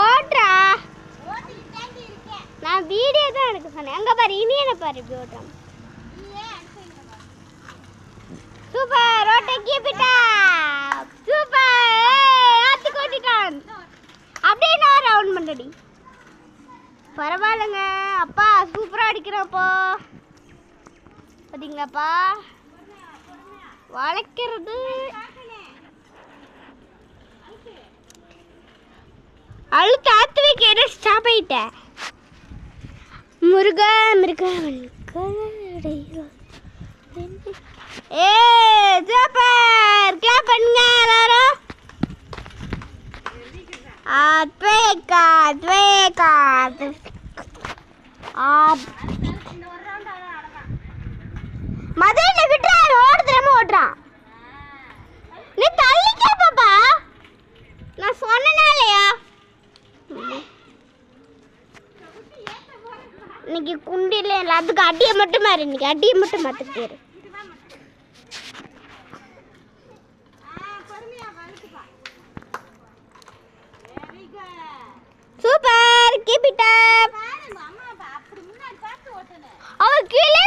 ஓடுறா. நான் வீடியோ தான் எடுக்க சொன்னேன். அங்கே பாரு இனி என்ன பாரு இப்படி ஓடுறான் சூப்பர் ரோட்டை கீப்பிட்டா சூப்பர் ஆத்து கொட்டிட்டான் அப்படியே நான் ரவுண்ட் பண்ணடி. பரவாயில்லைங்க. அப்பா சூப்பராக அடிக்கிறப்போ பார்த்தீங்களாப்பா வளைக்கிறது. அழுத்து ஆத்து வைக்க ஸ்டாப் ஆயிட்டேன் முருகா முருகா ஏ சூப்பர் கிளாப் பண்ணுங்க எல்லாரும். அத்வேகா அத்வேகா மதுரையில் இன்னைக்கு குண்டில எல்லாத்துக்கும் அடியை மட்டும் மாறு இன்னைக்கு அடியை மட்டும் பேரு சூப்பர் கீப் இட் அப் அவர் கீழே